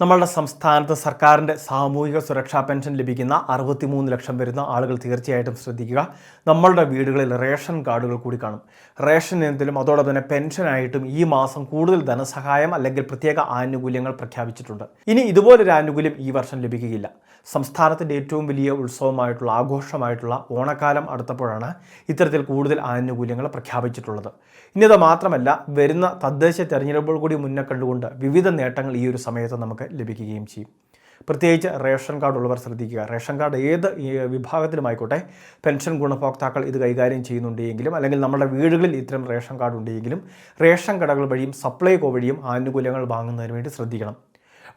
നമ്മളുടെ സംസ്ഥാനത്ത് സർക്കാരിന്റെ സാമൂഹിക സുരക്ഷാ പെൻഷൻ ലഭിക്കുന്ന അറുപത്തിമൂന്ന് ലക്ഷം വരുന്ന ആളുകൾ തീർച്ചയായിട്ടും ശ്രദ്ധിക്കുക. നമ്മളുടെ വീടുകളിൽ റേഷൻ കാർഡുകൾ കൂടി കാണും. റേഷൻ ഇനത്തിലും അതോടൊപ്പം തന്നെ പെൻഷനായിട്ടും ഈ മാസം കൂടുതൽ ധനസഹായം അല്ലെങ്കിൽ പ്രത്യേക ആനുകൂല്യങ്ങൾ പ്രഖ്യാപിച്ചിട്ടുണ്ട്. ഇനി ഇതുപോലൊരു ആനുകൂല്യം ഈ വർഷം ലഭിക്കുകയില്ല. സംസ്ഥാനത്തിന്റെ ഏറ്റവും വലിയ ഉത്സവമായിട്ടുള്ള ആഘോഷമായിട്ടുള്ള ഓണക്കാലം അടുത്തപ്പോഴാണ് ഇത്തരത്തിൽ കൂടുതൽ ആനുകൂല്യങ്ങൾ പ്രഖ്യാപിച്ചിട്ടുള്ളത്. ഇനി അത് മാത്രമല്ല വരുന്ന തദ്ദേശ തെരഞ്ഞെടുപ്പുകൾ കൂടി മുന്നേ കണ്ടുകൊണ്ട് വിവിധ നേട്ടങ്ങൾ ഈ ഒരു സമയത്ത് നമുക്ക് ലഭിക്കുകയും ചെയ്യും. പ്രത്യേകിച്ച് റേഷൻ കാർഡ് ഉള്ളവർ ശ്രദ്ധിക്കുക. റേഷൻ കാർഡ് ഏത് വിഭാഗത്തിലുമായിക്കോട്ടെ പെൻഷൻ ഗുണഭോക്താക്കൾ ഇത് കൈകാര്യം ചെയ്യുന്നുണ്ടെങ്കിലും അല്ലെങ്കിൽ നമ്മുടെ വീടുകളിൽ ഇത്തരം റേഷൻ കാർഡ് ഉണ്ടെങ്കിലും റേഷൻ കടകൾ വഴിയും സപ്ലൈകോ വഴിയും ആനുകൂല്യങ്ങൾ വാങ്ങുന്നതിന് വേണ്ടി ശ്രദ്ധിക്കണം.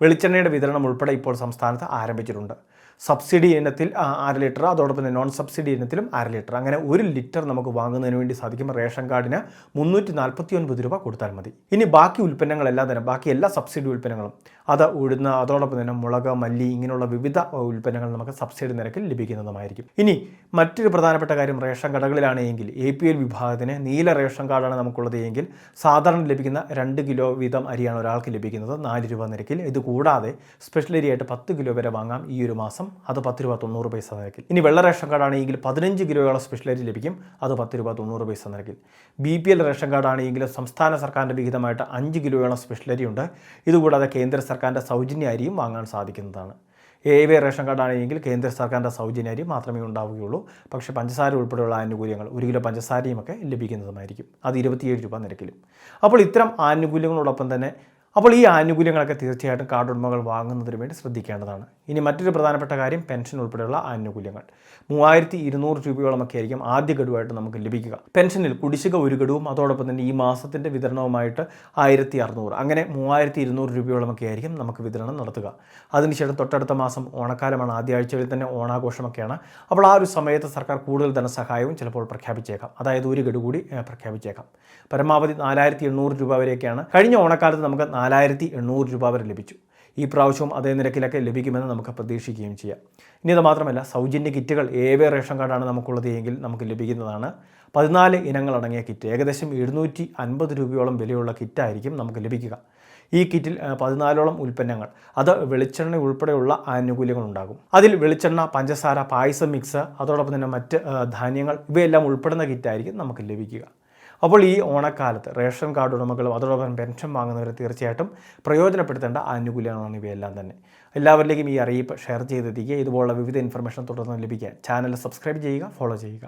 വെളിച്ചെണ്ണയുടെ വിതരണം ഉൾപ്പെടെ ഇപ്പോൾ സംസ്ഥാനത്ത് ആരംഭിച്ചിട്ടുണ്ട്. സബ്സിഡി ഇനത്തിൽ അര ലിറ്റർ അതോടൊപ്പം തന്നെ നോൺ സബ്സിഡി ഇനത്തിലും അര ലിറ്റർ. അങ്ങനെ ഒരു ലിറ്റർ നമുക്ക് വാങ്ങുന്നതിന് വേണ്ടി സാധിക്കും റേഷൻ കാർഡിന് മുന്നൂറ്റി നാൽപ്പത്തി ഒൻപത് രൂപ കൊടുത്താൽ മതി. ഇനി ബാക്കി ഉൽപ്പന്നങ്ങളെല്ലാം തന്നെ ബാക്കി എല്ലാ സബ്സിഡി ഉൽപ്പന്നങ്ങളും അത് ഉഴുന്ന അതോടൊപ്പം തന്നെ മുളക് മല്ലി ഇങ്ങനെയുള്ള വിവിധ ഉൽപ്പന്നങ്ങൾ നമുക്ക് സബ്സിഡി നിരക്കിൽ ലഭിക്കുന്നതുമായിരിക്കും. ഇനി മറ്റൊരു പ്രധാനപ്പെട്ട കാര്യം റേഷൻ കടകളിലാണ് എങ്കിൽ എ പി എൽ വിഭാഗത്തിന് നീല റേഷൻ കാർഡാണ് നമുക്കുള്ളത് എങ്കിൽ സാധാരണ ലഭിക്കുന്ന രണ്ട് കിലോ വീതം അരിയാണ് ഒരാൾക്ക് ലഭിക്കുന്നത് നാല് രൂപ നിരക്കിൽ. ഇത് കൂടാതെ സ്പെഷ്യൽ അരിയായിട്ട് പത്ത് കിലോ വരെ വാങ്ങാം ഈ ഒരു മാസം. അത് പത്ത് രൂപ തൊണ്ണൂറ് പൈസ നിരക്കിൽ. ഇനി വെള്ള റേഷൻ കാർഡാണെങ്കിൽ പതിനഞ്ച് കിലോയോളം സ്പെഷ്യൽ അരി ലഭിക്കും അത് പത്ത് രൂപ തൊണ്ണൂറ് പൈസ നിരക്കിൽ. ബി പി എൽ റേഷൻ കാർഡാണെങ്കിൽ സംസ്ഥാന സർക്കാരിന്റെ വിഹിതമായിട്ട് അഞ്ച് കിലോയോളം സ്പെഷ്യാലിറ്റി ഉണ്ട്. ഇതുകൂടാതെ കേന്ദ്ര സർക്കാരിന്റെ സൗജന്യ അരിയും വാങ്ങാൻ സാധിക്കുന്നതാണ്. എ വി റേഷൻ കാർഡാണെങ്കിൽ കേന്ദ്ര സർക്കാരിന്റെ സൗജന്യ അരി മാത്രമേ ഉണ്ടാവുകയുള്ളൂ. പക്ഷേ പഞ്ചസാര ഉൾപ്പെടെയുള്ള ആനുകൂല്യങ്ങൾ ഒരു കിലോ പഞ്ചസാരയും ഒക്കെ ലഭിക്കുന്നതുമായിരിക്കും. അത് ഇരുപത്തിയേഴ് രൂപ നിരക്കിലും. അപ്പോൾ ഇത്തരം ആനുകൂല്യങ്ങളോടൊപ്പം തന്നെ അപ്പോൾ ഈ ആനുകൂല്യങ്ങളൊക്കെ തീർച്ചയായിട്ടും കാർഡ് ഉടമകൾ വാങ്ങുന്നതിന് വേണ്ടി ശ്രദ്ധിക്കേണ്ടതാണ്. ഇനി മറ്റൊരു പ്രധാനപ്പെട്ട കാര്യം പെൻഷൻ ഉൾപ്പെടെയുള്ള ആനുകൂല്യങ്ങൾ. മൂവായിരത്തി ഇരുന്നൂറ് രൂപയോളമൊക്കെ ആയിരിക്കും ആദ്യ ഗഡുവായിട്ട് നമുക്ക് ലഭിക്കുക. പെൻഷനിൽ കുടിശ്ശിക ഒരു ഗഡുവും അതോടൊപ്പം തന്നെ ഈ മാസത്തിന്റെ വിതരണവുമായിട്ട് ആയിരത്തി അറുന്നൂറ്. അങ്ങനെ മൂവായിരത്തി ഇരുന്നൂറ് രൂപയോളമൊക്കെ ആയിരിക്കും നമുക്ക് വിതരണം നടത്തുക. അതിനുശേഷം തൊട്ടടുത്ത മാസം ഓണക്കാലമാണ്. ആദ്യ ആഴ്ചകളിൽ തന്നെ ഓണാഘോഷമൊക്കെയാണ്. അപ്പോൾ ആ ഒരു സമയത്ത് സർക്കാർ കൂടുതൽ ധനസഹായവും ചിലപ്പോൾ പ്രഖ്യാപിച്ചേക്കാം. അതായത് ഒരു ഗഡു കൂടി പ്രഖ്യാപിച്ചേക്കാം. പരമാവധി നാലായിരത്തി എണ്ണൂറ് രൂപ വരെയൊക്കെയാണ്. കഴിഞ്ഞ ഓണക്കാലത്ത് നമുക്ക് നാലായിരത്തി എണ്ണൂറ് രൂപ വരെ ലഭിച്ചു. ഈ പ്രാവശ്യവും അതേ നിരക്കിലൊക്കെ ലഭിക്കുമെന്ന് നമുക്ക് പ്രതീക്ഷിക്കുകയും ചെയ്യാം. ഇനി അത് മാത്രമല്ല സൗജന്യ കിറ്റുകൾ ഏവേ റേഷൻ കാർഡാണ് നമുക്കുള്ളത് എങ്കിൽ നമുക്ക് ലഭിക്കുന്നതാണ്. പതിനാല് ഇനങ്ങളടങ്ങിയ കിറ്റ് ഏകദേശം എഴുന്നൂറ്റി അൻപത് രൂപയോളം വിലയുള്ള കിറ്റായിരിക്കും നമുക്ക് ലഭിക്കുക. ഈ കിറ്റിൽ പതിനാലോളം ഉൽപ്പന്നങ്ങൾ അത് വെളിച്ചെണ്ണ ഉൾപ്പെടെയുള്ള ആനുകൂല്യങ്ങൾ ഉണ്ടാകും അതിൽ വെളിച്ചെണ്ണ പഞ്ചസാര പായസം മിക്സ് അതോടൊപ്പം തന്നെ മറ്റ് ധാന്യങ്ങൾ ഇവയെല്ലാം ഉൾപ്പെടുന്ന കിറ്റായിരിക്കും നമുക്ക് ലഭിക്കുക. അപ്പോൾ ഈ ഓണക്കാലത്ത് റേഷൻ കാർഡ് ഉടമകളും അതോടൊപ്പം പെൻഷൻ വാങ്ങുന്നവരെ തീർച്ചയായിട്ടും പ്രയോജനപ്പെടുത്തേണ്ട ആനുകൂല്യങ്ങളാണ് ഇവയെല്ലാം തന്നെ. എല്ലാവരിലേക്കും ഈ അറിയിപ്പ് ഷെയർ ചെയ്തെത്തിക്കുക. ഇതുപോലുള്ള വിവിധ ഇൻഫർമേഷൻ തുടർന്ന് ലഭിക്കാൻ ചാനൽ സബ്സ്ക്രൈബ് ചെയ്യുക ഫോളോ ചെയ്യുക.